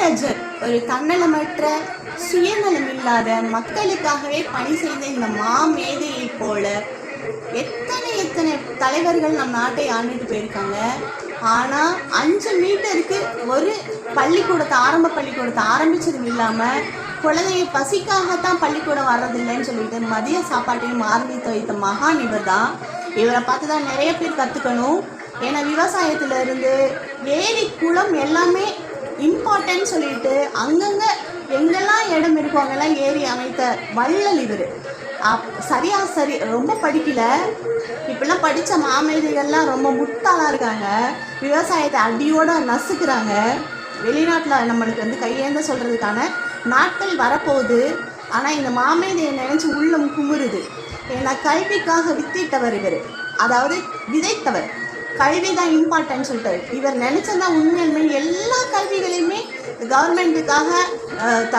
காமராஜர் ஒரு தன்னலமற்ற சுயநலம் இல்லாத மக்களுக்காகவே பணி செய்த இந்த மாமேதையை போல எத்தனை எத்தனை தலைவர்கள் நம் நாட்டை ஆண்டுட்டு போயிருக்காங்க. ஆனால் அஞ்சு மீட்டருக்கு ஒரு பள்ளிக்கூடத்தை ஆரம்ப பள்ளிக்கூடத்தை ஆரம்பிச்சதும் இல்லாமல் குழந்தைய பசிக்காகத்தான் பள்ளிக்கூடம் வர்றதில்லைன்னு சொல்லிட்டு மதிய சாப்பாட்டையும் ஆரம்பித்து வைத்த மகான் இவர் தான். இவரை பார்த்து தான் நிறைய பேர் கற்றுக்கணும் ஏன்னா விவசாயத்துல இருந்து ஏரி குளம் எல்லாமே இம்பார்ட்டன்ட் சொல்லிட்டு அங்கங்கே எங்கெல்லாம் இடம் இருக்கோ அங்கெல்லாம் ஏறி அமைத்த வள்ளல் இவர். அப் சரியா சரி ரொம்ப படிக்கல. இப்பெல்லாம் படித்த மாமேதைகள்லாம் ரொம்ப முட்டாளாக இருக்காங்க. விவசாயத்தை அடியோடு நசுக்கிறாங்க. வெளிநாட்டில் நம்மளுக்கு வந்து கையேந்த சொல்கிறதுக்கான நாட்கள் வரப்போகுது. ஆனால் இந்த மாமேதையை நினச்சி உள்ளம் குமுறுது. ஏன்னா கல்விக்காக வித்திட்டவர் இவர். அதாவது விதைத்தவர். கல்வி தான் இம்பார்ட்டன்ட் சொல்லிட்டார். இவர் நினச்சதான் உண்மையுமே எல்லா கவர்மெண்ட்டுக்காக த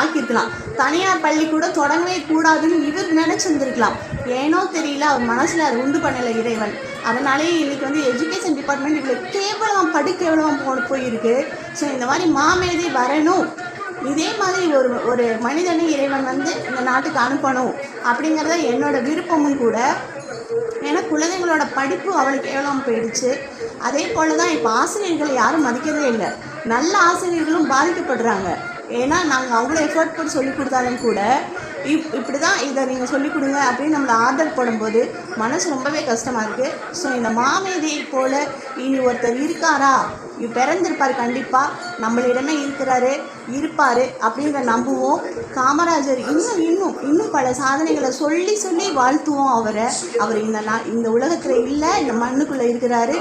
ஆக்கியிருக்கலாம். தனியார் பள்ளி கூட தொடங்கவே கூடாதுன்னு இவர் நினச்சிருந்துருக்கலாம். ஏனோ தெரியல அவர் மனசில் அது உண்டு பண்ணலை இறைவன். அதனாலே இன்றைக்கி வந்து எஜுகேஷன் டிபார்ட்மெண்ட் இவ்வளோ கேவலம் படு கேவலம் போ போயிருக்கு. ஸோ இந்த மாதிரி மாமேதை வரணும். இதே மாதிரி ஒரு ஒரு மனிதனை இறைவன் வந்து இந்த நாட்டுக்கு அனுப்பணும் அப்படிங்கிறத என்னோட விருப்பமும் கூட. ஏன்னா குழந்தைங்களோட படிப்பு அவளுக்கு எவ்வளோ போயிடுச்சு. அதே போல் தான் இப்போ ஆசிரியர்களை யாரும் மதிக்கிறதே இல்லை. நல்ல ஆசிரியர்களும் பாதிக்கப்படுறாங்க. ஏன்னா நாங்கள் அவ்வளோ எஃபர்ட் போட்டு சொல்லி கொடுத்தாலும் கூட இப் இப்படி தான் இதை நீங்கள் சொல்லிக் கொடுங்க அப்படின்னு நம்மளை ஆர்டர் போடும்போது மனசு ரொம்பவே கஷ்டமாக இருக்குது ஸோ இந்த மாமேதியை போல் இனி ஒருத்தர் இருக்காரா? பிறந்திருப்பார் கண்டிப்பாக நம்மளிடமே இருக்கிறாரு இருப்பார் அப்படிங்கிற நம்புவோம். காமராஜர் இன்னும் இன்னும் இன்னும் பல சாதனைகளை சொல்லி சொல்லி வாழ்த்துவோம் அவரை. அவர் இந்த நான் இந்த உலகத்தில் இல்லை இந்த மண்ணுக்குள்ளே இருக்கிறாரு.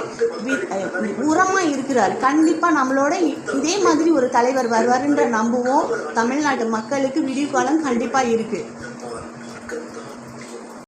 உரமாக இருக்கிறார். கண்டிப்பாக நம்மளோட இதே மாதிரி ஒரு தலைவர் வருவாருன்ற நம்புவோம். தமிழ்நாட்டு மக்களுக்கு விடிவு காலம் கண்டிப்பாக இருக்குது